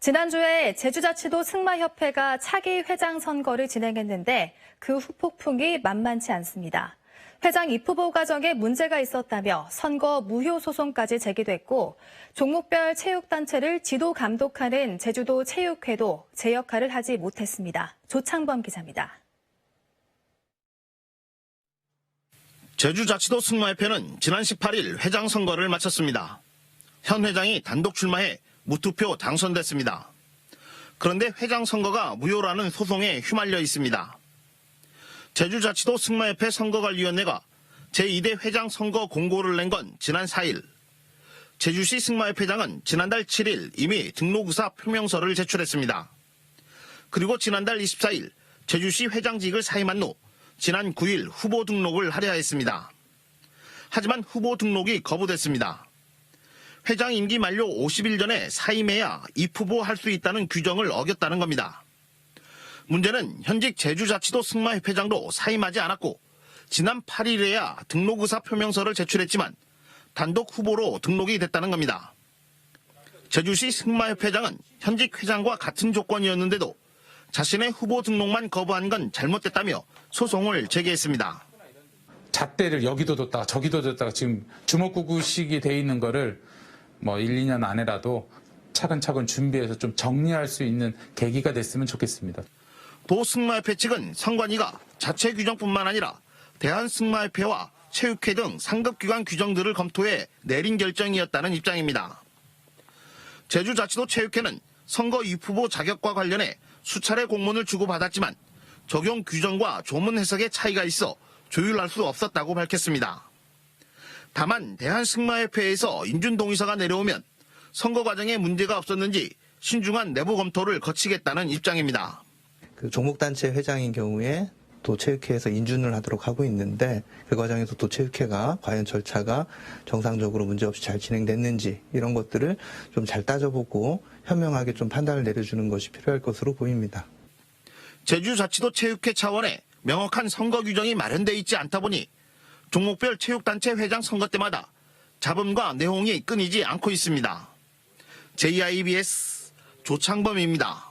지난주에 제주자치도 승마협회가 차기 회장 선거를 진행했는데 그 후폭풍이 만만치 않습니다. 회장 입후보 과정에 문제가 있었다며 선거 무효 소송까지 제기됐고 종목별 체육단체를 지도 감독하는 제주도 체육회도 제 역할을 하지 못했습니다. 조창범 기자입니다. 제주자치도 승마협회는 지난 18일 회장 선거를 마쳤습니다. 현 회장이 단독 출마해 무투표 당선됐습니다. 그런데 회장 선거가 무효라는 소송에 휘말려 있습니다. 제주자치도 승마협회 선거관리위원회가 제2대 회장 선거 공고를 낸 건 지난 4일. 제주시 승마협회장은 지난달 7일 이미 등록의사 표명서를 제출했습니다. 그리고 지난달 24일 제주시 회장직을 사임한 후 지난 9일 후보 등록을 하려 했습니다. 하지만 후보 등록이 거부됐습니다. 회장 임기 만료 50일 전에 사임해야 입후보 할 수 있다는 규정을 어겼다는 겁니다. 문제는 현직 제주자치도 승마협회장도 사임하지 않았고 지난 8일에야 등록 의사 표명서를 제출했지만 단독 후보로 등록이 됐다는 겁니다. 제주시 승마협회장은 현직 회장과 같은 조건이었는데도 자신의 후보 등록만 거부한 건 잘못됐다며 소송을 제기했습니다. 잣대를 여기도 뒀다가 저기도 뒀다가 지금 주먹구구식이 돼 있는 거를 뭐 1, 2년 안에라도 차근차근 준비해서 좀 정리할 수 있는 계기가 됐으면 좋겠습니다. 도승마협회 측은 선관위가 자체 규정뿐만 아니라 대한승마협회와 체육회 등 상급기관 규정들을 검토해 내린 결정이었다는 입장입니다. 제주자치도 체육회는 선거 입후보 자격과 관련해 수차례 공문을 주고받았지만 적용 규정과 조문 해석의 차이가 있어 조율할 수 없었다고 밝혔습니다. 다만 대한승마협회에서 인준동의서가 내려오면 선거 과정에 문제가 없었는지 신중한 내부 검토를 거치겠다는 입장입니다. 그 종목단체 회장인 경우에 도체육회에서 인준을 하도록 하고 있는데 그 과정에서 도체육회가 과연 절차가 정상적으로 문제없이 잘 진행됐는지 이런 것들을 좀 잘 따져보고 현명하게 좀 판단을 내려주는 것이 필요할 것으로 보입니다. 제주자치도 체육회 차원의 명확한 선거 규정이 마련돼 있지 않다 보니 종목별 체육단체 회장 선거 때마다 잡음과 내홍이 끊이지 않고 있습니다. JIBS 조창범입니다.